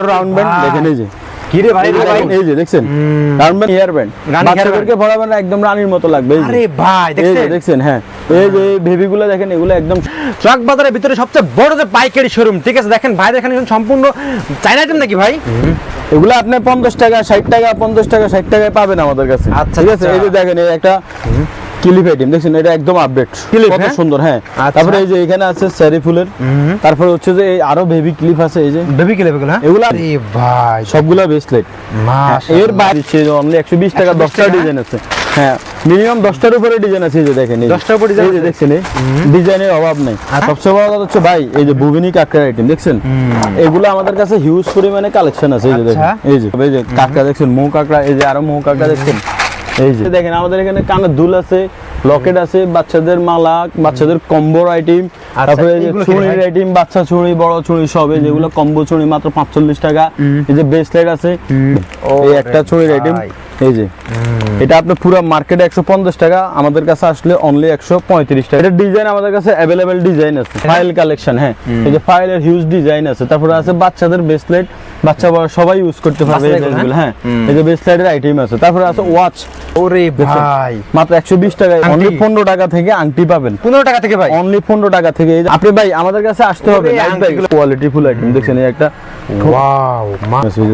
Round band দেখেন এই যে। কি ভাই? এই যে রে ভাই। এই যে দেখছেন? রাউন্ড ব্যান্ড হেয়ার ব্যান্ড রানী hair band। বাচ্চাদেরকে পড়াবেন একদম রানীর মতো লাগবে আরে ভাই দেখছেন? দেখছেন হ্যাঁ। এই যে বেবি দেখেন এগুলো একদম চক বাজারের ভিতরে সবচেয়ে বড় যে পাইকারি শোরুম ঠিক আছে? দেখেন ভাই কিন্তু সম্পূর্ণ চাইনা আইটেম নাকি ভাই? এগুলো আপনি পঞ্চাশ টাকা ষাট টাকা পঞ্চাশ টাকা ষাট টাকায় পাবেন আমাদের কাছে। আচ্ছা, ঠিক আছে? আচ্ছা। এই যে দেখেন এই একটা ক্লিপ আইটেম দেখছেন? এটা একদম আপডেট কত হ্যাঁ? সুন্দর হ্যাঁ। আচ্ছা। তারপরে এই যে এখানে আছে স্যারি ফুলের। তারপরে হচ্ছে যে এই আরও বেবি ক্লিপ আছে এই যে। বেবি লেবে হ্যাঁ? এগুলা আরে ভাই। সবগুলা বেসলেট এর বাইরে অনলি একশো বিশ টাকা 120 দশটা টাকা? ডিজাইন আছে। হ্যাঁ মিনিমাম দশটার উপরে ডিজাইন আছে এই যে দেখেন এই যে। 10টার উপরে আছে? দেখছেন ডিজাইনের অভাব নাই। আচ্ছা। সবচেয়ে বড় কথা হচ্ছে ভাই এই যে বুবিনি কাঁকড়ার আইটেম দেখছেন? এগুলো আমাদের কাছে হিউজ পরিমাণে কালেকশন আছে এই যে দেখেন আচ্ছা। এই যে এই যে কাঁকড়া দেখছেন? মৌ কাঁকড়া এই যে আরও মৌ কাঁকড়া দেখছেন? এই যে। দেখেন আমাদের এখানে কানের দুল আছে লকেট আছে বাচ্চাদের মালা বাচ্চাদের কম্বোর আইটেম তারপরে কি চুড়ির আইটেম বাচ্চা চুড়ি বড় চুড়ি সব এই যেগুলো কম্বো চুড়ি মাত্র পাঁচচল্লিশ টাকা। এই যে ব্রেসলেট আছে এই একটা চুড়ির আইটেম এই যে। এটা আপনি পুরো মার্কেটে একশো পঞ্চাশ টাকা আমাদের কাছে আসলে অনলি একশো পঁয়ত্রিশ টাকা। এটা ডিজাইন আমাদের কাছে অ্যাভেলেবেল ডিজাইন আছে ফাইল কালেকশন হ্যাঁ। এই যে ফাইলের হিউজ ডিজাইন আছে তারপরে আছে বাচ্চাদের ব্রেসলেট বাচ্চা বড় সবাই ইউজ করতে পারবে এই জিনিসগুলো, হ্যাঁ। এই যে ব্রেসলেটের আইটেম আছে। তারপরে আছে ওয়াচ ওরে ভাই। মাত্র একশো বিশ টাকায় আংটি? অনলি পনেরো টাকা থেকে আংটি পাবেন। পনেরো টাকা থেকে ভাই। অনলি পনেরো টাকা থেকে। আপনি ভাই আমাদের কাছে আসতে হবে। কোয়ালিটি ফুল আইটেম দেখছেন এই একটা ওয়াও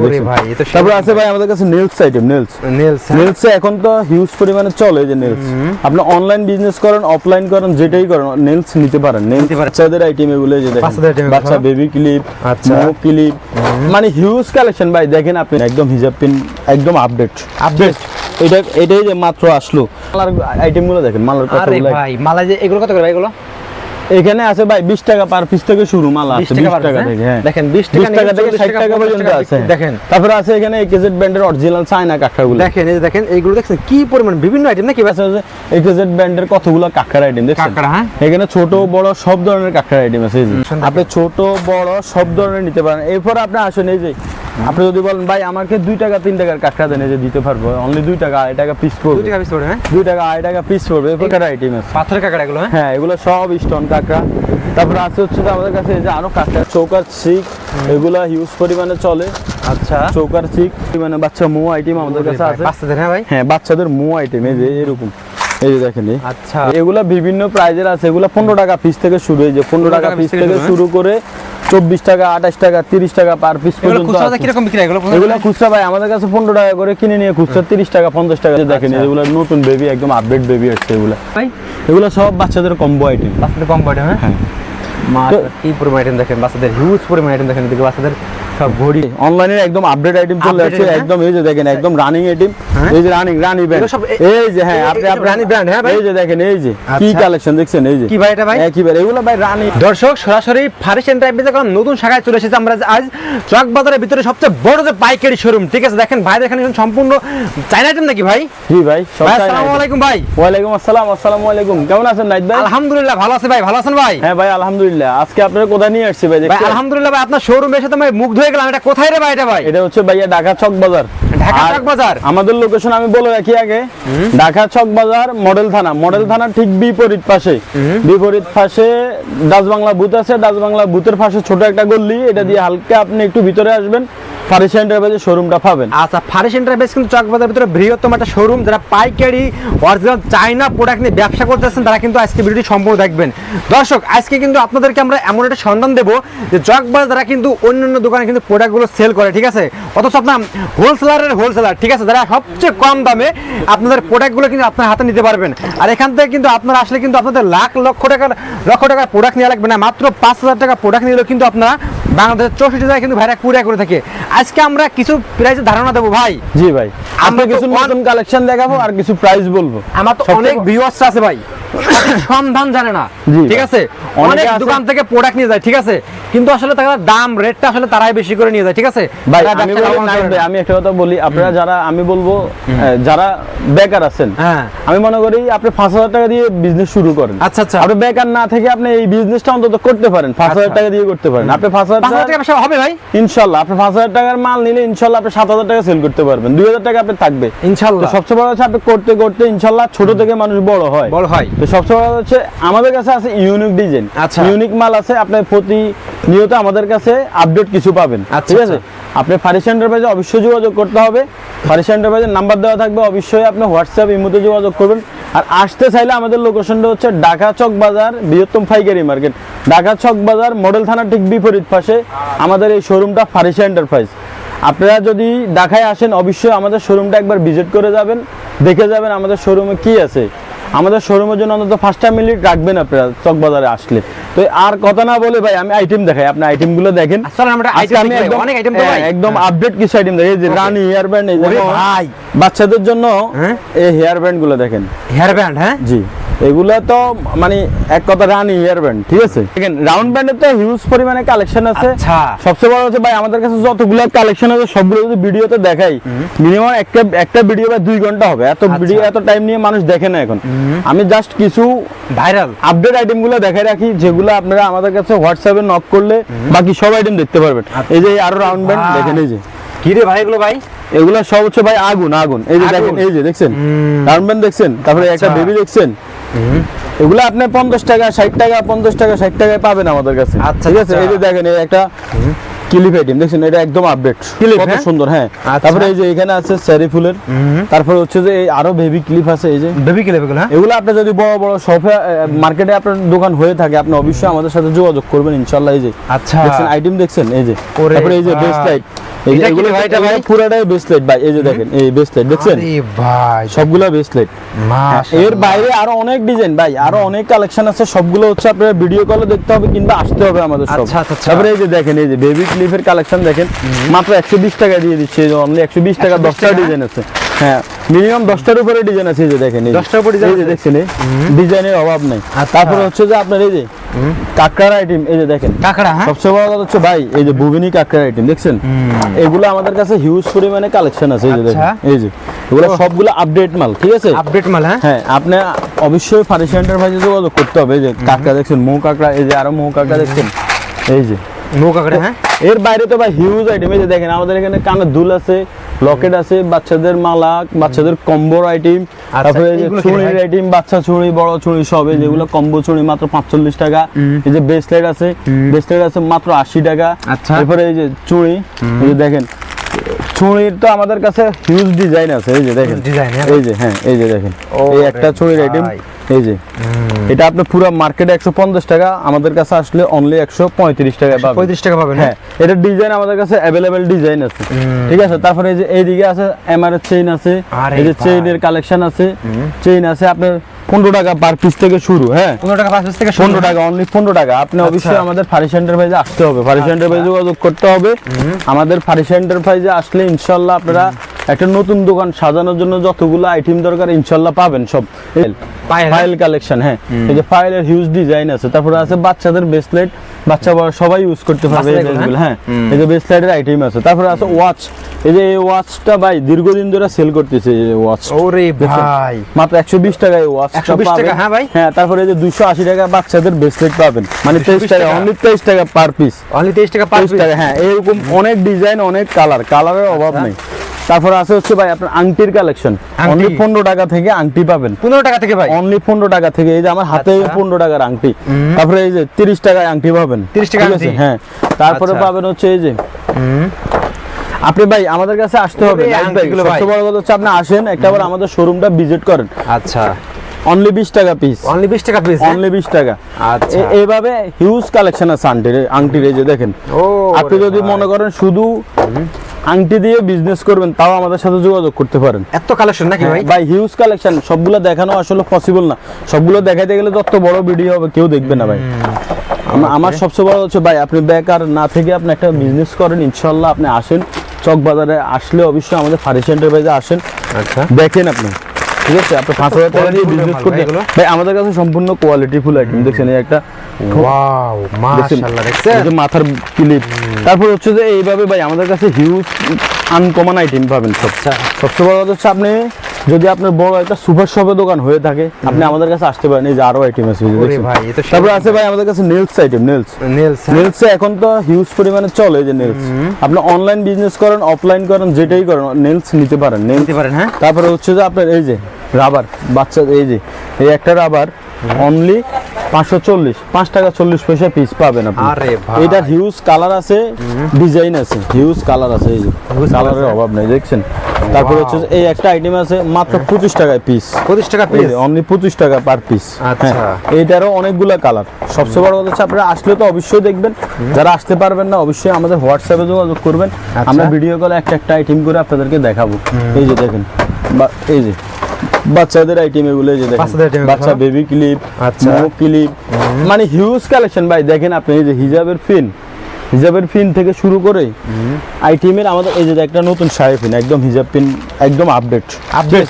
ওরে ভাই এ তো তারপরে আছে ভাই আমাদের কাছে nails item nails nails nails এখন তো হিউজ পরিমাণে চলে যে নেলস আপনি অনলাইন বিজনেস করেন অফলাইন করেন যেটাই করেন নেলস নিতে পারেন। নেলস বাচ্চাদের আইটেম এগুলো যে দেখেন। বাচ্চা। বেবি ক্লিপ আচ্ছা। ক্লিপ মানে হিউজ কালেকশন ভাই দেখেন আপনি। একদম হিজাব পিন একদম আপডেট আপডেট এটা এটাই যে মাত্র আসলো। মালার আইটেমগুলো দেখেন মালার কত ভাই মালা যে এগুলো কত করে ভাই এগুলো? এখানে আছে ভাই 20 টাকা পার পিস থেকে শুরু মালা 20 আছে 20 টাকা থেকে হ্যাঁ? হ্যাঁ দেখেন 20 20 টাকা টাকা থেকে 40 60 টাকা পর্যন্ত আছে দেখেন। তারপরে আছে এখানে ব্র্যান্ডের অরিজিনাল চায়না কাঁকড়াগুলো দেখেন এই দেখেন এইগুলো দেখছেন কি পরিমাণ বিভিন্ন আইটেম নাকি আছে একেজেড ব্র্যান্ডের কতগুলো আইটেম কাঁকড়া, হ্যাঁ? এখানে ছোট বড় সব ধরনের কাঁকড়ার আইটেম আছে। আপনি ছোট বড় সব ধরনের নিতে পারেন এরপর আপনি আসেন এই যে আপনি যদি বলেন ভাই আমাকে দুই টাকা তিন টাকার কাঁকড়া দেন যে দিতে পারব অনলি দুই টাকা আড়াই টাকা পিস দুই পড়বে টাকা পিস পড়ে হ্যাঁ? দুই টাকা আড়াই টাকা পিস পড়বে এরপর আইটেম আছে। পাথরের কাঁকড়া এগুলো হ্যাঁ? হ্যাঁ এগুলো সব স্টোন কাঁকড়া। তারপর আছে হচ্ছে আমাদের কাছে এই যে আরও কাঁকড়া চৌকার শিক এগুলা হিউজ পরিমাণে চলে। আচ্ছা। চৌকার শিক মানে বাচ্চা মো আইটেম আমাদের কাছে আছে। বাচ্চাদের হ্যাঁ ভাই? হ্যাঁ বাচ্চাদের মো আইটেম এই যে এরকম। এই যে দেখেন। আচ্ছা। এগুলা বিভিন্ন প্রাইজের আছে এগুলা পনেরো টাকা পিস থেকে শুরু এই যে পনেরো টাকা পিস থেকে শুরু, শুরু করে চব্বিশ টাকা আঠাশ টাকা তিরিশ টাকা পার পিস এগুলো খুচরা কীরকম বিক্রি এগুলো খুচরা ভাই আমাদের কাছে পনেরো টাকা করে কিনে নিয়ে খুচরা তিরিশ টাকা পঞ্চাশ টাকা দেখেন আচ্ছা। এগুলো নতুন বেবি একদম আপডেট বেবি আসছে এগুলা। ভাই? এগুলো সব বাচ্চাদের কম্বো আইটেম বাচ্চাদের কম আইটেম হ্যাঁ? মা তো- কি পরিমাণ আইটেম দেখেন? বাচ্চাদের হিউজ পরিমাণ আইটেম দেখেন এদিকে বাচ্চাদের ঘড়ি। অনলাইনে একদম আপডেট আইটেম চলে আসছে হ্যাঁ? একদম এই যে দেখেন একদম রানিং আইটেম হ্যাঁ? এই যে রানিং রানি ব্র্যান্ড এই যে হ্যাঁ আপনি রানী brand, হ্যাঁ ভাই? এই যে দেখেন এই যে কি আচ্ছা। কালেকশন দেখছেন এই যে। কি ভাই এটা ভাই? এগুলো ভাই রানি দর্শক সরাসরি ফারিস এন্টারপ্রাইজে নতুন শাখায় চলে এসেছে আমরা আজ চক বাজারের ভিতরে সবচেয়ে বড় যে পাইকারি শোরুম ঠিক আছে? দেখেন ভাই সম্পূর্ণ চাইনা আইটেম নাকি ভাই? জি ভাই আসসালামু আলাইকুম ভাই। ওয়ালাইকুম আসসালাম আসসালামু আলাইকুম। কেমন আছেন নাইট ভাই? আলহামদুলিল্লাহ ভালো আছে ভাই ভালো আছেন ভাই? হ্যাঁ ভাই আলহামদুলিল্লাহ। আজকে আপনারা কোথায় নিয়ে আসছি ভাই আলহামদুলিল্লাহ ভাই আপনার তো আমি মুগ্ধ গেলাম এটা কোথায় রে ভাই এটা ভাই? এটা হচ্ছে ভাইয়া ঢাকা চক বাজার। ঢাকা চক বাজার? আমাদের লোকেশন আমি বলে রাখি আগে। ঢাকা চক বাজার মডেল থানা। মডেল থানা ঠিক বিপরীত পাশে। বিপরীত পাশে ডাচ বাংলা বুথ আছে ডাচ বাংলা বুথের পাশে ছোট একটা গল্লি এটা দিয়ে হালকা আপনি একটু ভিতরে আসবেন। ফারিস এন্টারপ্রাইজের শোরুমটা পাবেন। আচ্ছা ফারিস এন্টারপ্রাইজ কিন্তু চক বাজারের ভিতরে বৃহত্তম একটা শোরুম যারা পাইকারি অরিজিনাল চাইনা প্রোডাক্ট নিয়ে ব্যবসা করতেছেন, তারা কিন্তু আজকে ভিডিওটি সম্পূর্ণ দেখবেন। দর্শক, আজকে কিন্তু আপনাদেরকে আমরা এমন একটা সন্ধান দেবো যে চক বাজার যারা কিন্তু অন্যান্য দোকানে কিন্তু প্রোডাক্টগুলো সেল করে, ঠিক আছে? অথচ আপনার হোলসেলারের হোলসেলার ঠিক আছে? যারা সবচেয়ে কম দামে আপনাদের প্রোডাক্টগুলো কিন্তু আপনার হাতে নিতে পারবেন। আর এখান থেকে কিন্তু আপনারা আসলে কিন্তু আপনাদের লাখ লক্ষ টাকার লক্ষ টাকার প্রোডাক্ট নেওয়া লাগবে না, মাত্র পাঁচ হাজার টাকা প্রোডাক্ট নিলেও কিন্তু আপনারা বাংলাদেশের চৌষট্টি জায়গায় কিন্তু ভাইরা কুরিয়া করে থাকে। আজকে আমরা কিছু প্রাইসের ধারণা দেবো ভাই। জি ভাই। আমরা কিছু নতুন কালেকশন দেখাবো আর কিছু প্রাইস বলব। আমার তো অনেক ভিউয়ার্স আছে ভাই। সন্ধান জানে না। ঠিক আছে? অনেক দোকান থেকে প্রোডাক্ট নিয়ে যায় ঠিক আছে? কিন্তু আসলে তারা দাম রেটটা আসলে তারাই বেশি করে নিয়ে যায় ঠিক আছে? ভাই আমি একটা কথা বলি আপনারা যারা আমি বলব যারা বেকার আছেন হ্যাঁ। আমি মনে করি আপনি পাঁচ হাজার টাকা দিয়ে বিজনেস শুরু করেন। আচ্ছা আচ্ছা। আপনি বেকার না থেকে আপনি এই বিজনেসটা অন্তত করতে পারেন পাঁচ হাজার আচ্ছা। টাকা দিয়ে করতে পারেন। আপনি পাঁচ হাজার পাঁচ হাজার টাকা টাকা হবে ভাই? ইনশাল্লাহ আপনি পাঁচ হাজার টাকার মাল নিলে ইনশাল্লাহ আপনি সাত হাজার টাকা সেল করতে পারবেন। দুই হাজার টাকা আপনি থাকবে। ইনশাল্লাহ। সবচেয়ে বড় হচ্ছে আপনি করতে করতে ইনশাল্লাহ ছোট থেকে মানুষ বড় হয়। বড় হয়। তো কথা হচ্ছে আমাদের কাছে আছে ইউনিক ডিজাইন আচ্ছা। ইউনিক মাল আছে আপনি প্রতিনিয়ত আমাদের কাছে আপডেট কিছু পাবেন। আচ্ছা, ঠিক আছে? আচ্ছা। আপনি ফারিস এন্টারপ্রাইজে অবশ্যই যোগাযোগ করতে হবে। ফারিস এন্টারপ্রাইজের নাম্বার দেওয়া থাকবে অবশ্যই আপনি হোয়াটসঅ্যাপ ইমোতে যোগাযোগ করবেন। আর আসতে চাইলে আমাদের লোকেশনটা হচ্ছে ঢাকা চক বাজার বৃহত্তম পাইকারি মার্কেট ঢাকা চক বাজার মডেল থানা ঠিক বিপরীত পাশে আমাদের এই শোরুমটা ফারিসা এন্টারপ্রাইজ আপনারা যদি ঢাকায় আসেন অবশ্যই আমাদের শোরুমটা একবার ভিজিট করে যাবেন। দেখে যাবেন আমাদের শোরুমে কি আছে। আমাদের শোরুমের জন্য অন্তত পাঁচটা মিনিট রাখবেন আপনারা চকবাজারে আসলে। তো আর কথা না বলে ভাই আমি আইটেম দেখাই আপনি আইটেমগুলো দেখেন। একদম তো হ্যাঁ, আপডেট কিছু আইটেম দেখি যে রানী হেয়ার ব্যান্ড। বাচ্চাদের জন্য হ্যাঁ? এই হেয়ার ব্যান্ডগুলো দেখেন। হেয়ার ব্যান্ড হ্যাঁ? জি। এগুলা তো মানে এক কথা রানী হেয়ার ব্যান্ড ঠিক আছে? দেখেন রাউন্ড ব্যান্ডের তো হিউজ পরিমাণে কালেকশন আছে। আচ্ছা। সবচেয়ে বড় হচ্ছে ভাই আমাদের কাছে যতগুলো কালেকশন আছে সবগুলো যদি ভিডিওতে দেখাই মিনিমাম একটা একটা ভিডিও বা দুই ঘণ্টা হবে। এত আচ্ছা। ভিডিও এত টাইম নিয়ে মানুষ দেখে না এখন। আমি জাস্ট কিছু ভাইরাল আপডেট আইটেমগুলো দেখাই রাখি যেগুলো আপনারা আমাদের কাছে হোয়াটসঅ্যাপে নক করলে বাকি সব আইটেম দেখতে পারবেন। এই যে আরও রাউন্ড ব্যান্ড দেখেন এই যে। কি রে ভাই এগুলো ভাই? এগুলো সব হচ্ছে ভাই আগুন আগুন। এই যে দেখেন এই যে দেখছেন? রাউন্ড ব্যান্ড দেখছেন? তারপরে একটা আচ্ছা। বেবি দেখছেন? এগুলো আপনি পঞ্চাশ টাকা ষাট টাকা পঞ্চাশ টাকা ষাট টাকায় পাবেন আমাদের কাছে। আচ্ছা, ঠিক আছে? আচ্ছা। এই যে দেখেন এই একটা ক্লিপ আইটেম দেখছেন? এটা একদম আপডেট কত হ্যাঁ? সুন্দর হ্যাঁ। আচ্ছা। তারপরে এই যে এখানে আছে স্যারি ফুলের। তারপরে হচ্ছে যে আরও বেবি ক্লিপ আছে এই যে। বেবি কি লেবে হ্যাঁ? এগুলো আপনি যদি বড় বড় শপে মার্কেটে আপনার দোকান হয়ে থাকে আপনি অবশ্যই আমাদের সাথে যোগাযোগ করবেন ইনশাল্লাহ এই যে। আচ্ছা। দেখছেন আইটেম দেখছেন? এই যে। তারপরে এই যে বেস্ট লাইট এগুলো রে ভাই, পুরাটাই বেস্ট ভাই। এই যে দেখেন এই বেস্ট দেখছেন? আরে ভাই। সবগুলা এর বাইরে আরও অনেক ডিজাইন ভাই। আরও অনেক কালেকশন আছে সবগুলো হচ্ছে আপনার ভিডিও কলে দেখতে হবে কিংবা আসতে হবে আমাদের সব আচ্ছা। তারপরে এই যে দেখেন এই যে বেবি ক্লিপের কালেকশন দেখেন। মাত্র একশো বিশ টাকা দিয়ে দিচ্ছে অনলি একশো বিশ টাকা দশটা ডিজাইন আছে। হ্যাঁ মিনিমাম দশটার উপরে ডিজাইন আছে যে দেখেন। 10টার উপরে এই দেখছেন ডিজাইনের অভাব নেই। আচ্ছা। তারপরে হচ্ছে যে আপনার এই যে কাকড়ার আইটেম এই যে দেখেন। কাকড়া হ্যাঁ? সবচেয়ে বড় কথা হচ্ছে ভাই এই যে বুগিনি কাকড়ার আইটেম দেখছেন? এগুলো আমাদের কাছে হিউজ পরিমাণে কালেকশন আছে এই যে দেখেন আচ্ছা। এই যে। এগুলো সবগুলো আপডেট মাল ঠিক আছে? আপডেট মাল হ্যাঁ? হ্যাঁ আপনি অবশ্যই ফার্নিচার এন্টারপ্রাইজে যোগাযোগ করতে হবে এই যে কাকড়া দেখছেন মৌ কাকড়া এই যে আরও মৌ কাকড়া দেখছেন এই যে। হ্যাঁ? এর বাইরে তো ভাই হিউজ আইটেম এই দেখেন আমাদের এখানে কানের দুল আছে লকেট আছে বাচ্চাদের মালা বাচ্চাদের কম্বোর আইটেম তারপরে এগুলো কি চুড়ির আইটেম বাচ্চা চুড়ি বড় চুড়ি সব এই যেগুলো কম্বো চুড়ি মাত্র পাঁচচল্লিশ টাকা। এই যে ব্রেসলেট আছে ব্রেসলেট আছে মাত্র আশি টাকা। আচ্ছা। এরপরে এই যে চুড়ি এই যে দেখেন তো আমাদের কাছে হিউজ ডিজাইন আছে এই যে দেখেন। হ্যাঁ। এই যে হ্যাঁ এই যে দেখেন। এই একটা আইটেম এই যে। এটা আপনি পুরো মার্কেটে একশো পঞ্চাশ টাকা আমাদের কাছে আসলে অনলি একশো পঁয়ত্রিশ টাকা পাবেন। পঁয়ত্রিশ টাকা পাবেন হ্যাঁ। এটা ডিজাইন আমাদের কাছে অ্যাভেলেবেল ডিজাইন আছে। ঠিক আছে তারপরে এই যে এইদিকে আছে এমআর চেইন আছে এই যে। চেইনের কালেকশন আছে চেইন আছে আপনার পনেরো টাকা পার পিস থেকে শুরু হ্যাঁ? পনেরো টাকা পার পিস থেকে পনেরো টাকা অনলি পনেরো টাকা। আপনি অবশ্যই আমাদের ফারি সেন্টার ভাইজে আসতে হবে। ফারি সেন্টার ভাইজে যোগাযোগ করতে হবে। আমাদের ফারি সেন্টার ভাইজে আসলে ইনশাল্লাহ আপনারা একটা নতুন দোকান সাজানোর জন্য যতগুলো আইটেম দরকার ইনশাল্লাহ পাবেন সব। হ্যাঁ? ফাইল কালেকশন হ্যাঁ। এই যে ফাইলের হিউজ ডিজাইন আছে তারপরে আছে বাচ্চাদের ব্রেসলেট বাচ্চা বড় সবাই ইউজ করতে পারবে এই হ্যাঁ। এই যে ব্রেসলেটের আইটেম আছে। তারপরে আছে ওয়াচ এই যে এই ওয়াচটা ভাই দীর্ঘদিন ধরে সেল করতেছে এই ওয়াচ ওরে ভাই। মাত্র একশো বিশ টাকায় ওয়াচ 120 টাকা, হ্যাঁ ভাই। হ্যাঁ তারপরে এই যে দুশো আশি টাকা বাচ্চাদের ব্রেসলেট পাবেন। মানে 220 তেইশ টাকা টাকা। অনলি তেইশ টাকা পার পিস অনলি তেইশ টাকা পার টাকা হ্যাঁ এরকম অনেক ডিজাইন অনেক কালার কালারের অভাব নেই। তারপরে আছে হচ্ছে ভাই আপনার আংটির কালেকশন অনলি পনেরো টাকা থেকে আংটি পাবেন। পনেরো টাকা থেকে ভাই? অনলি পনেরো টাকা থেকে এই যে আমার হাতে আচ্ছা। পনেরো টাকার আংটি। তারপরে এই যে তিরিশ টাকায় আংটি পাবেন। 30 টাকা আছে? হ্যাঁ। তারপরে আচ্ছা। পাবেন হচ্ছে এই যে। আপনি ভাই আমাদের কাছে আসতে হবে। সবচেয়ে বড় কথা হচ্ছে আপনি আসেন একটা বার আমাদের শোরুমটা ভিজিট করেন। আচ্ছা। অনলি বিশ টাকা পিস অনলি বিশ টাকা পিস অনলি বিশ টাকা। আচ্ছা। এইভাবে হিউজ কালেকশন আছে আংটির আংটির এই যে দেখেন। ও আপনি যদি মনে করেন শুধু আংটি দিয়ে বিজনেস করবেন তাও আমাদের সাথে যোগাযোগ করতে পারেন। এত কালেকশন নাকি ভাই? ভাই হিউজ কালেকশন সবগুলো দেখানো আসলে পসিবল না। সবগুলো দেখাইতে গেলে যত বড় ভিডিও হবে কেউ দেখবে না ভাই। আমার সবচেয়ে বড় হচ্ছে ভাই আপনি বেকার না থেকে আপনি একটা বিজনেস করেন ইনশাল্লাহ আপনি আসেন। চক বাজারে আসলে অবশ্যই আমাদের ফার্নিচার এন্টারপ্রাইজে আসেন। আচ্ছা। দেখেন আপনি। ঠিক আছে? আপনি পাঁচ হাজার টাকা দিয়ে বিজনেস করতে ভাই আমাদের কাছে সম্পূর্ণ কোয়ালিটি ফুল আইটেম দেখছেন এই একটা ওয়াও? মাশাআল্লাহ দেখছেন? মাথার ক্লিপ তারপর হচ্ছে যে এইভাবে ভাই আমাদের কাছে হিউজ আনকমন আইটেম পাবেন সব। আচ্ছা। সবচেয়ে বড় কথা হচ্ছে আপনি যদি আপনার বড় একটা সুপার শপের দোকান হয়ে থাকে আপনি আমাদের কাছে আসতে পারেন এই যে আরও আইটেম আছে তারপর আছে ভাই আমাদের কাছে nails item nails nails nails এখন তো হিউজ পরিমাণে চলে এই যে নেলস আপনি অনলাইন বিজনেস করেন অফলাইন করেন যেটাই করেন নেলস নিতে পারেন নিতে পারেন হ্যাঁ। তারপরে হচ্ছে যে আপনার এই যে রাবার বাচ্চা এই যে এই একটা রাবার অনলি পাঁচশো চল্লিশ পাঁচ টাকা চল্লিশ পয়সা পিস পাবেন আপনি। আরে ভাই। এটা হিউজ কালার আছে ডিজাইন আছে হিউজ কালার আছে এই কালারের অভাব নেই দেখছেন? তারপর হচ্ছে এই একটা আইটেম আছে মাত্র পঁচিশ টাকায় পিস পঁচিশ টাকা পিস অনলি পঁচিশ টাকা পার পিস আচ্ছা। এইটারও অনেকগুলো কালার সবচেয়ে বড় কথা হচ্ছে আপনারা আসলে তো অবশ্যই দেখবেন। যারা আসতে পারবেন না অবশ্যই আমাদের হোয়াটসঅ্যাপে যোগাযোগ করবেন। আচ্ছা। আমরা ভিডিও কলে একটা একটা আইটেম করে আপনাদেরকে দেখাবো। এই যে দেখেন বা- এই যে বাচ্চাদের আইটেম এগুলো যে দেখেন? বাচ্চা বেবি ক্লিপ আচ্ছা। ক্লিপ মানে হিউজ কালেকশন ভাই দেখেন আপনি এই যে হিজাবের ফিন হিজাবের পিন থেকে শুরু করে আইটেমের আমাদের এই যে একটা নতুন শাড়ি পিন একদম হিজাব পিন একদম আপডেট আপডেট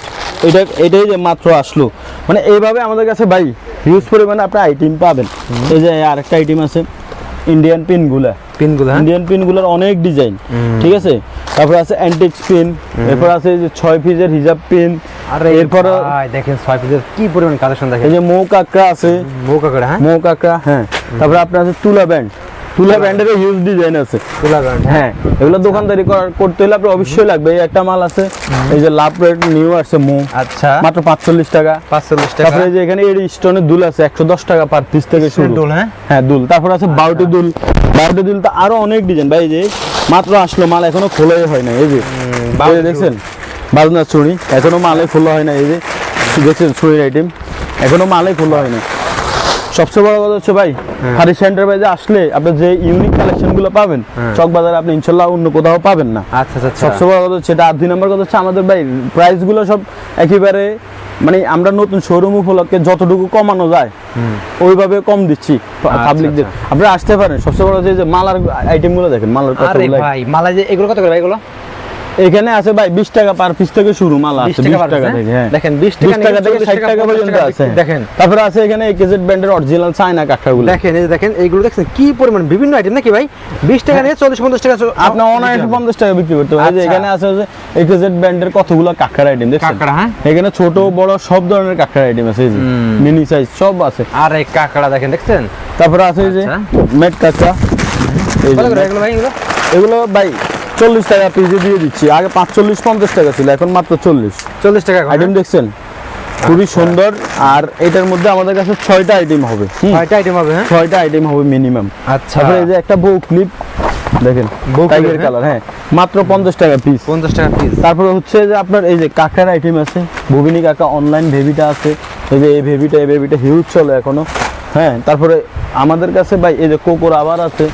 এটা এটাই যে মাত্র আসলো। মানে এইভাবে আমাদের কাছে ভাই হিউজ পরিমাণে আপনি আইটেম পাবেন। এই যে আরেকটা আইটেম আছে। ইন্ডিয়ান পিনগুলা পিনগুলা ইন্ডিয়ান পিনগুলোর অনেক ডিজাইন ঠিক আছে? তারপর আছে অ্যান্টিক পিন এরপর আছে যে ছয় পিসের হিজাব পিন আর এরপর দেখেন ছয় পিসের কি পরিমাণ কালেকশন দেখেন। এই যে মৌ কাঁকড়া আছে। মৌ কাকড়া হ্যাঁ? মৌ কাঁকড়া হ্যাঁ। তারপরে আপনার আছে তুলা ব্যান্ড তুলা ব্যান্ডের হিউজ ডিজাইন আছে। তুলা ব্র্যান্ড হ্যাঁ। এগুলো দোকানদারি করার- করতে হলে আপনার অবশ্যই লাগবে। এই একটা মাল আছে এই যে লাভ নিউ আসছে মৌ আচ্ছা। মাত্র পাঁচচল্লিশ টাকা। পাঁচচল্লিশ টাকা। তারপরে যে এখানে এর স্টোনের দুল আছে একশো দশ টাকা পার পিস থেকে শুরু। ডোল হ্যাঁ? হ্যাঁ দুল। তারপর আছে বারোটি দুল। দুল তো আরও অনেক ডিজাইন ভাই এই যে মাত্র আসলো মাল এখনও খোলাই হয় না এই যে। এই যে দেখছেন? বাজনা চুড়ি। এখনও মালে খোলা হয় না এই যে। দেখছেন চুড়ির আইটেম এখনও মালে খোলা হয় না সবচেয়ে বড় কথা হচ্ছে ভাই হারি সেন্টার বাইজে আসলে আপনি যে ইউনিক কালেকশনগুলো পাবেন চক বাজারে আপনি ইনশাল্লাহ অন্য কোথাও পাবেন না। আচ্ছা আচ্ছা আচ্ছা। সবচেয়ে বড় কথা হচ্ছে এটা। আর দুই নম্বর কথা হচ্ছে আমাদের ভাই প্রাইসগুলো সব একেবারে মানে আমরা নতুন শোরুম উপলক্ষে যতটুকু কমানো যায় ওইভাবে কম দিচ্ছি পাবলিকদের। আপনারা আসতে পারেন। সবচেয়ে বড় যে মালার আইটেমগুলো দেখেন মালার কতগুলো ভাই মালা যে এগুলো কত করে ভাই এগুলো? এখানে আছে ভাই বিশ টাকা পার পিস থেকে শুরু মালা 20 আছে টাকা বিশ per টাকা থেকে হ্যাঁ? হ্যাঁ। দেখেন, 20 বিশ টাকা থেকে 40 ষাট টাকা, টাকা 50 পর্যন্ত আছে। দেখেন। তারপরে আছে এখানে কেজেড ব্র্যান্ডের অরিজিনাল চায়না কাঠটাগুলো দেখেন এই দেখেন এইগুলো দেখছেন কি পরিমাণ বিভিন্ন আইটেম নাকি ভাই? বিশ টাকা নিয়ে চল্লিশ পঞ্চাশ টাকা চ- আপনি অনায়াসে পঞ্চাশ টাকা বিক্রি করতে পারেন এই যে আচ্ছা। এখানে আছে যে একেজেড ব্র্যান্ডের কতগুলো কাকার আইটেম দেখছেন? কাঁকড়া, হ্যাঁ? এখানে ছোট বড় সব ধরনের কাকার আইটেম আছে এই যে মিনি সাইজ সব আছে। আরে কাঁকড়া দেখেন দেখছেন? তারপরে আছে এই যে আচ্ছা। মেট এই করে মেট- এগুলো ভাই এগুলো? এগুলো ভাই চল্লিশ টাকা পিসে দিয়ে দিচ্ছি। আগে পাঁচচল্লিশ পঞ্চাশ টাকা ছিল এখন মাত্র চল্লিশ। চল্লিশ টাকা আইটেম দেখছেন? খুবই সুন্দর আর এটার মধ্যে আমাদের কাছে ছয়টা আইটেম হবে। ছয়টা আইটেম হবে হ্যাঁ? ছয়টা আইটেম হবে মিনিমাম আচ্ছা। এই যে একটা বউ ক্লিপ দেখেন টাইগার হ্যাঁ? কালার হ্যাঁ। মাত্র পঞ্চাশ টাকা পিস পঞ্চাশ টাকা পিস তারপরে হচ্ছে যে আপনার এই যে কাকার আইটেম আছে ভুবিনী কাকা অনলাইন ভেবিটা আছে এই যে এই ভেবিটা এই ভেবিটা হিউজ চলে এখনও হ্যাঁ। তারপরে আমাদের কাছে ভাই এই যে কোকোর আবার আছে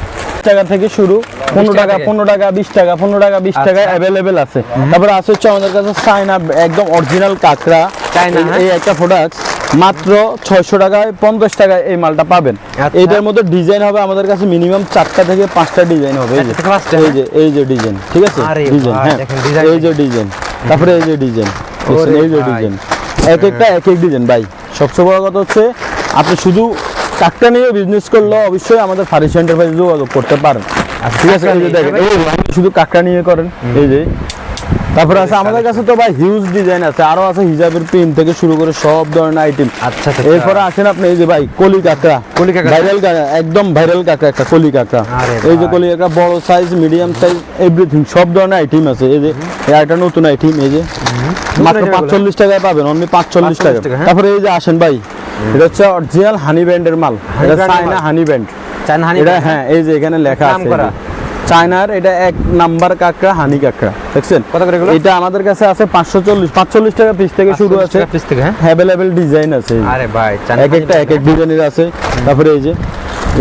টাকা থেকে শুরু। পনেরো টাকা? পনেরো টাকা বিশ টাকা পনেরো টাকা বিশ টাকা আচ্ছা। অ্যাভেলেবেল আছে। তারপরে আছে হচ্ছে আমাদের কাছে চায়না একদম অরিজিনাল কাঁকড়া। চায়না, এই- হ্যাঁ? একটা প্রোডাক্ট মাত্র ছয়শো টাকায় পঞ্চাশ টাকায় এই মালটা পাবেন। আচ্ছা। এইটার মধ্যে ডিজাইন হবে আমাদের কাছে মিনিমাম চারটা থেকে পাঁচটা ডিজাইন হবে এই যে। পাঁচটা, এই যে ডিজাইন ঠিক আছে? ডিজাইন হ্যাঁ। দেখেন এই যে ডিজাইন তারপরে এই যে ডিজাইন এই যে ডিজাইন এক একটা এক এক ডিজাইন ভাই। সবচেয়ে বড় কথা হচ্ছে আপনি শুধু কাকটা নিয়ে বিজনেস করলে অবশ্যই আমাদের ফারিস এন্টারপ্রাইজ যোগাযোগ করতে পারেন। ঠিক আছে এই যে দেখেন এই শুধু কাকটা নিয়ে করেন এই যে। তারপরে আছে আমাদের কাছে তো ভাই হিউজ ডিজাইন আছে আরও আছে হিজাবের পিন থেকে শুরু করে সব ধরনের আইটেম আচ্ছা আচ্ছা এরপরে আসেন আপনি এই যে ভাই কলি কাঁকড়া। কলি কাঁকড়া। ভাইরাল কাঁকড়া একদম ভাইরাল কাঁকড়া একটা কলি কাঁকড়া। আরে এই যে। কলি কাঁকড়া বড় সাইজ মিডিয়াম সাইজ এভরিথিং সব ধরনের আইটেম আছে। এই যে একটা নতুন আইটেম এই যে। মাত্র পাঁচচল্লিশ টাকায় পাবেন অনলি পাঁচচল্লিশ টাকা। 45 টাকা, হ্যাঁ? তারপরে এই যে আসেন ভাই এটা হচ্ছে অরিজিনাল হানি ব্যান্ডের মাল। এটা China honey band China honey এটা হ্যাঁ। এই যে এখানে লেখা আছে চায়নার এটা। এক নাম্বার কাঁকড়া হানি কাঁকড়া। দেখছেন? কত করে এটা আমাদের কাছে আছে পাঁচশো চল্লিশ পাঁচচল্লিশ টাকা পিস থেকে শুরু আছে। piece থেকে, হ্যাঁ? অ্যাভেলেবেল ডিজাইন আছে আরে ভাই এক একটা এক এক ডিজাইনের আছে। তারপরে এই যে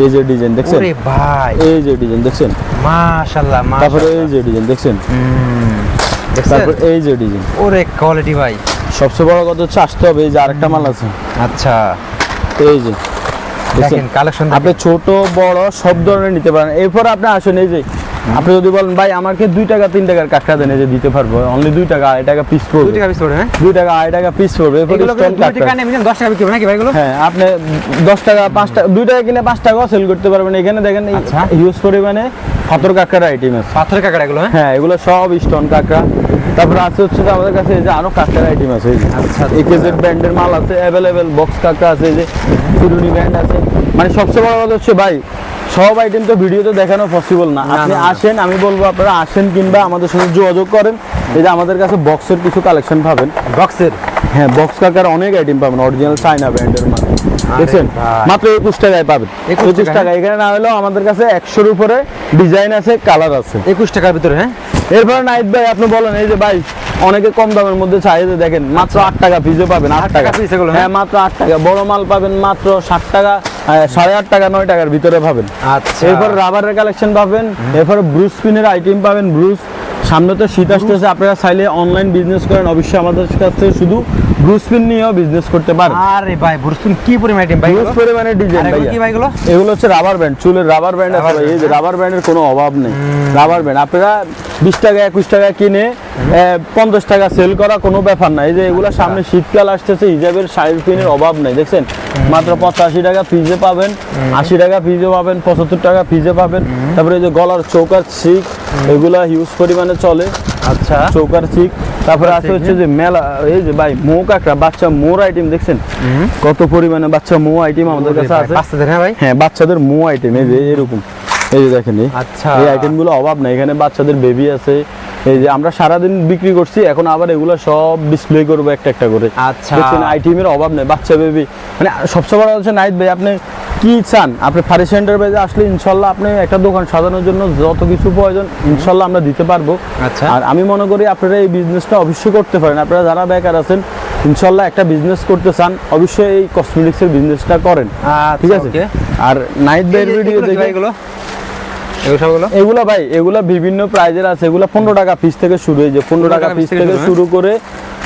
এই যে ডিজাইন দেখছেন? ভাই। এই যে ডিজাইন দেখছেন? মাশাআল্লাহ তারপরে এই যে ডিজাইন দেখছেন? তারপর এই যে ডিজাইন ওরে কোয়ালিটি ভাই। সবচেয়ে বড় কথা হচ্ছে আসতে হবে এই যে আরেকটা মাল আছে। আচ্ছা। এই যে দেখেন কালেকশন আপনি ছোট বড় সব ধরনের নিতে পারেন। এরপর আপনি আসেন এই যে আপনি যদি বলেন ভাই আমাকে দুই টাকা তিন টাকার কাঁকড়া দেন এই যে দিতে পারব অনলি দুই টাকা আড়াই টাকা পিস পড়বে। দুই টাকা পিস হ্যাঁ? দুই টাকা আড়াই টাকা পিস পড়বে দুই টাকা নেবেন 10 টাকা বিক্রি নাকি ভাই এগুলো? হ্যাঁ আপনি দশ টাকা পাঁচ টাকা দুই টাকা কিনে পাঁচ টাকাও সেল করতে পারবেন। এখানে দেখেন আচ্ছা। হিউজ পরিমাণে পাথর কাঁকড়ার আইটেম আছে। পাথরের কাঁকড়া এগুলো হ্যাঁ? হ্যাঁ এগুলো সব স্টোন কাঁকড়া। তারপরে আছে হচ্ছে যে আমাদের কাছে এই যে আরও কাঁকড়ার আইটেম আছে এই যে আচ্ছা, আচ্ছা। একেজেড ব্র্যান্ডের মাল আছে অ্যাভেলেবেল বক্স কাঁকড়া আছে এই যে চিরুনি ব্র্যান্ড আছে। মানে সবচেয়ে বড় কথা হচ্ছে ভাই সব আইটেম তো ভিডিওতে দেখানো পসিবল না। আপনি। আসেন আমি বলব আপনারা আসেন কিংবা আমাদের সঙ্গে যোগাযোগ করেন। এই যে আমাদের কাছে বক্সের কিছু কালেকশন পাবেন। বক্সের হ্যাঁ বক্স কাকার অনেক আইটেম পাবেন অরিজিনাল চাইনা ব্র্যান্ডের মাল। দেখছেন? মাত্র একুশ টাকায় পাবেন। 21 একুশ টাকা, টাকা এখানে না হলেও আমাদের কাছে একশোর উপরে ডিজাইন আছে কালার আছে। একুশ টাকার ভিতরে হ্যাঁ? এরপরে নাইট ভাই আপনি বলেন এই যে ভাই অনেকে কম দামের মধ্যে চাহিদা দেখেন মাত্র আট টাকা পিসে পাবেন আট টাকা। এগুলো, হ্যাঁ? হ্যাঁ মাত্র আট টাকা। বড় মাল পাবেন মাত্র ষাট টাকা সাড়ে আট টাকা নয় টাকার ভিতরে পাবেন। আচ্ছা। এরপর রাবারের কালেকশন পাবেন এরপর ব্রুস পিনের আইটেম পাবেন ব্রুস সামনে তো শীত আসতেছে আপনারা চাইলে অনলাইন বিজনেস করেন অবশ্যই আমাদের কাছ থেকে শুধু ব্রুস পিন নিয়েও বিজনেস করতে পারেন। আরে ভাই বুরসুন কি পরিমাণ আইটেম ভাই পরিমাণে ডিজাইন এগুলো কি ভাই এগুলো? এগুলো হচ্ছে রাবার ব্যান্ড চুলের রাবার ব্যান্ড আছে ভাই, এই যে রাবার ব্যান্ডের কোনো অভাব নেই। রাবার ব্যান্ড আপনারা বিশ টাকা একুশ টাকা কিনে টাকা সেল করা কোনো ব্যাপার না। এই যে এগুলো আচ্ছা। সামনে শীতকাল আসতেছে হিজাবের শাড়ির পিনের অভাব নাই দেখছেন? মাত্র পঁচাশি টাকা পিজে পাবেন আশি টাকা পিজে পাবেন পঁচাত্তর টাকা পিজে পাবেন। তারপরে এই যে গলার চৌকার শিক এগুলা হিউজ পরিমাণে চলে। আচ্ছা। চৌকার শিক তারপরে আছে হচ্ছে যে মেলা এই যে ভাই মৌ কাঁকড়া বাচ্চা মোর আইটেম দেখছেন? কত পরিমাণে বাচ্চা মৌ আইটেম আমাদের কাছে আছে। বাচ্চাদের হ্যাঁ ভাই? হ্যাঁ বাচ্চাদের মো আইটেম এই যে এরকম। এই যে দেখেন আচ্ছা। এই আইটেমগুলো অভাব নাই। এখানে বাচ্চাদের বেবি আছে। এই যে আমরা সারাদিন বিক্রি করছি এখন আবার এগুলো সব ডিসপ্লে করব একটা একটা করে। আচ্ছা। দেখছেন আইটেমের অভাব নেই। বাচ্চা বেবি মানে সবচেয়ে বড় হচ্ছে নাইট ভাই আপনি কি চান? আপনি ফারি সেন্টার বাজে আসলে ইনশাল্লাহ আপনি একটা দোকান সাজানোর জন্য যত কিছু প্রয়োজন ইনশাল্লাহ আমরা দিতে পারব। আচ্ছা। আর আমি মনে করি আপনারা এই বিজনেসটা অবশ্যই করতে পারেন। আপনারা যারা বেকার আছেন ইনশাল্লাহ একটা বিজনেস করতে চান অবশ্যই এই কসমেটিক্সের বিজনেসটা করেন। ঠিক আছে? আর নাইট যে ভিডিও এগুলো দেখে এগুলো? এগুলো ভাই এগুলা বিভিন্ন প্রাইজের আছে। এগুলা পনেরো টাকা পিস থেকে শুরু। এই যে পনেরো টাকা পিস থেকে হ্যাঁ? শুরু করে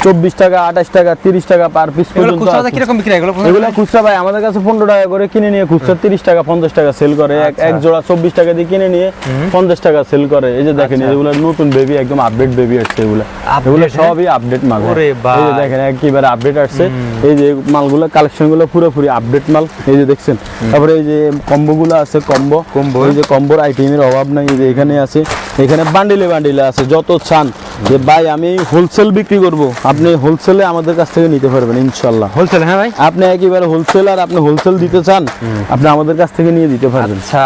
চব্বিশ টাকা আঠাশ টাকা তিরিশ টাকা পার পিস এগুলো পর্যন্ত খুচরা এগুলো ভাই আমাদের কাছে পনেরো টাকা করে কিনে নিয়ে খুচরা তিরিশ টাকা পঞ্চাশ টাকা সেল করে। এক আচ্ছা। জোড়া চব্বিশ টাকা দিয়ে কিনে নিয়ে পঞ্চাশ টাকা সেল করে। এই যে দেখেন আচ্ছা। এগুলো নতুন বেবি একদম আপডেট বেবি আসছে এগুলা। এগুলো হ্যাঁ? সবই আপডেট মাল হ্যাঁ। এই যে দেখেন একেবারে আপডেট আসছে। এই যে মালগুলো কালেকশনগুলো পুরোপুরি আপডেট মাল। এই যে দেখছেন তারপরে এই যে কম্বো গুলো আছে কম্বো। Combo। এই যে কম্বোর আইটেমের অভাব নাই এই যে এখানে আছে। এখানে বান্ডিলে বান্ডিলে আছে যত চান। যে ভাই আমি হোলসেল বিক্রি করব। আপনি হোলসেলে আমাদের কাছ থেকে নিতে পারবেন ইনশাল্লাহ। হোলসেল হ্যাঁ ভাই? আপনি একেবারে হোলসেল আর আপনি হোলসেল দিতে চান আপনি আমাদের কাছ থেকে নিয়ে দিতে পারবেন। আচ্ছা।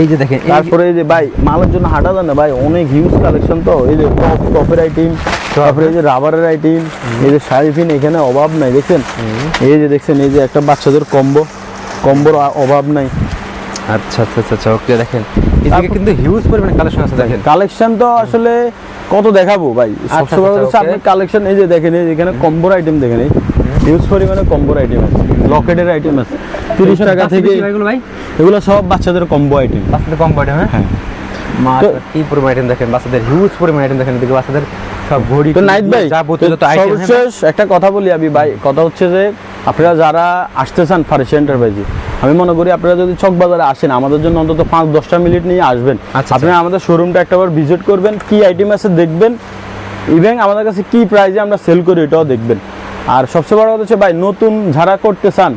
এই যে দেখেন তারপরে এই যে ভাই মালের জন্য হাঁটা যায় না ভাই অনেক হিউজ কালেকশন তো। এই যে টপ টপের আইটেম তারপরে এই যে রাবারের আইটেম এই যে শাড়ি পিন এখানে অভাব নাই দেখছেন? এই যে দেখছেন এই যে একটা বাচ্চাদের কম্বো কম্বোর অভাব নাই। আচ্ছা আচ্ছা আচ্ছা আচ্ছা ওকে দেখেন। এদিকে কিন্তু হিউজ পরিমাণে কালেকশন আছে দেখেন। কালেকশন তো আসলে কত দেখাবো ভাই? আচ্ছা, হচ্ছে আপনি কালেকশন এই যে দেখেন এখানে কম্বোর আইটেম দেখেন হিউজ পরিমাণে কম্বোর আইটেম আছে লকেটের আইটেম আছে। তিরিশ টাকা থেকে এগুলো সব বাচ্চাদের কম্বো আইটেম বাচ্চাদের কম পড়ে হ্যাঁ? মাশাআল্লাহ, কি পরিমাণ আইটেম দেখেন? বাচ্চাদের হিউজ পরিমাণ আইটেম দেখেন এদিকে বাচ্চাদের সব ঘড়ি তো নাইট ভাই আইটেম সর্বশেষ একটা কথা বলি আমি ভাই কথা হচ্ছে যে আপনারা যারা আসতে চান ফার্সি এন্টারপ্রাইজে আমি মনে করি আপনারা যদি চক বাজারে আসেন আমাদের জন্য অন্তত পাঁচ দশটা মিনিট নিয়ে আসবেন। আচ্ছা, আপনারা আমাদের শোরুমটা একটাবার ভিজিট করবেন কি আইটেম আছে দেখবেন ইভেন আমাদের কাছে কি প্রাইজে আমরা সেল করি এটাও দেখবেন। আর সবচেয়ে বড় কথা হচ্ছে ভাই নতুন যারা করতে চান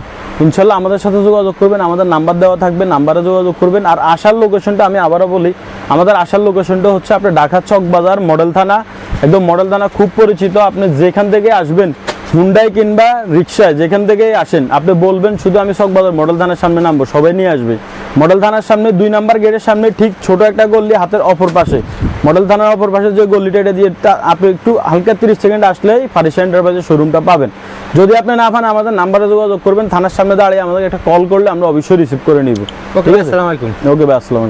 ইনশাল্লাহ আমাদের সাথে যোগাযোগ করবেন আমাদের নাম্বার দেওয়া থাকবে নাম্বারে যোগাযোগ করবেন। আর আসার লোকেশনটা আমি আবারও বলি আমাদের আসার লোকেশনটা হচ্ছে আপনার ঢাকা চক বাজার মডেল থানা। একদম মডেল থানা খুব পরিচিত আপনি যেখান থেকে আসবেন হুন্ডাই কিংবা রিক্সায় যেখান থেকে আসেন আপনি বলবেন শুধু আমি চকবাজার মডেল থানার সামনে নামবো সবাই নিয়ে আসবে। মডেল থানার সামনে দুই নাম্বার গেটের সামনে ঠিক ছোট একটা গল্লি হাতের অপর পাশে। মডেল থানার অপর পাশে যে গল্লিটা এটা দিয়ে আপনি একটু হালকা তিরিশ সেকেন্ড আসলেই ফারিসা এন্টারপ্রাইজের শোরুমটা পাবেন। যদি আপনি না পান আমাদের নাম্বারে যোগাযোগ করবেন থানার সামনে দাঁড়িয়ে আমাদের একটা কল করলে আমরা অবশ্যই রিসিভ করে নিব। ওকে আসসালামু আলাইকুম। ওকে ভাই আসসালাম